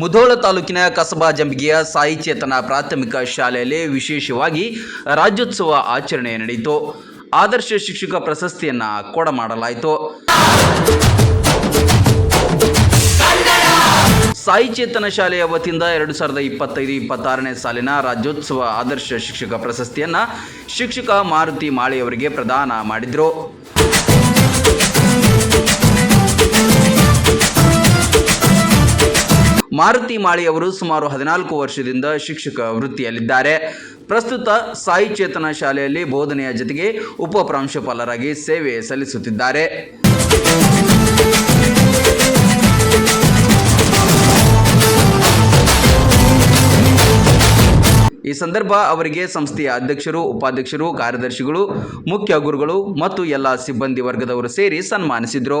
ಮುಧೋಳ ತಾಲೂಕಿನ ಕಸಬಾ ಜಂಬಿಗೆಯ ಸಾಯಿ ಚೇತನ ಪ್ರಾಥಮಿಕ ಶಾಲೆಯಲ್ಲಿ ವಿಶೇಷವಾಗಿ ರಾಜ್ಯೋತ್ಸವ ಆಚರಣೆ ನಡೆಯಿತು. ಆದರ್ಶ ಶಿಕ್ಷಕ ಪ್ರಶಸ್ತಿಯನ್ನ ಕೊಡಮಾಡಲಾಯಿತು ಸಾಯಿ ಚೇತನ ಶಾಲೆಯ ವತಿಯಿಂದ ಎರಡು ಸಾವಿರದ ಇಪ್ಪತ್ತೈದು ಇಪ್ಪತ್ತಾರನೇ ಸಾಲಿನ ರಾಜ್ಯೋತ್ಸವ ಆದರ್ಶ ಶಿಕ್ಷಕ ಪ್ರಶಸ್ತಿಯನ್ನ ಶಿಕ್ಷಕ ಮಾರುತಿ ಮಾಳಿಯವರಿಗೆ ಪ್ರದಾನ ಮಾಡಿದರು. ಮಾರುತಿ ಮಾಳಿಯವರು ಸುಮಾರು ಹದಿನಾಲ್ಕು ವರ್ಷದಿಂದ ಶಿಕ್ಷಕ ವೃತ್ತಿಯಲ್ಲಿದ್ದಾರೆ. ಪ್ರಸ್ತುತ ಸಾಯಿ ಚೇತನ ಶಾಲೆಯಲ್ಲಿ ಬೋಧನೆಯ ಜೊತೆಗೆ ಉಪ ಪ್ರಾಂಶುಪಾಲರಾಗಿ ಸೇವೆ ಸಲ್ಲಿಸುತ್ತಿದ್ದಾರೆ. ಈ ಸಂದರ್ಭ ಅವರಿಗೆ ಸಂಸ್ಥೆಯ ಅಧ್ಯಕ್ಷರು, ಉಪಾಧ್ಯಕ್ಷರು, ಕಾರ್ಯದರ್ಶಿಗಳು, ಮುಖ್ಯ ಗುರುಗಳು ಮತ್ತು ಎಲ್ಲ ಸಿಬ್ಬಂದಿ ವರ್ಗದವರು ಸೇರಿ ಸನ್ಮಾನಿಸಿದರು.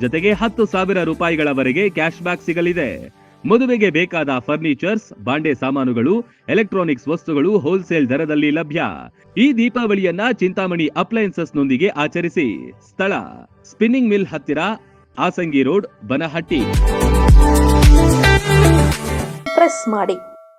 ಜೊತೆಗೆ ಹತ್ತು ಸಾವಿರ ರೂಪಾಯಿಗಳವರೆಗೆ ಕ್ಯಾಶ್ ಬ್ಯಾಕ್ ಸಿಗಲಿದೆ. ಮದುವೆಗೆ ಬೇಕಾದ ಫರ್ನಿಚರ್ಸ್, ಬಾಂಡೆ ಸಾಮಾನುಗಳು, ಎಲೆಕ್ಟ್ರಾನಿಕ್ಸ್ ವಸ್ತುಗಳು ಹೋಲ್ಸೇಲ್ ದರದಲ್ಲಿ ಲಭ್ಯ. ಈ ದೀಪಾವಳಿಯನ್ನ ಚಿಂತಾಮಣಿ ಅಪ್ಲಯನ್ಸಸ್ ನೊಂದಿಗೆ ಆಚರಿಸಿ. ಸ್ಥಳ, ಸ್ಪಿನ್ನಿಂಗ್ ಮಿಲ್ ಹತ್ತಿರ ಆಸಂಗಿ ರೋಡ್, ಬನಹಟ್ಟಿ. ಪ್ರೆಸ್ ಮಾಡಿ.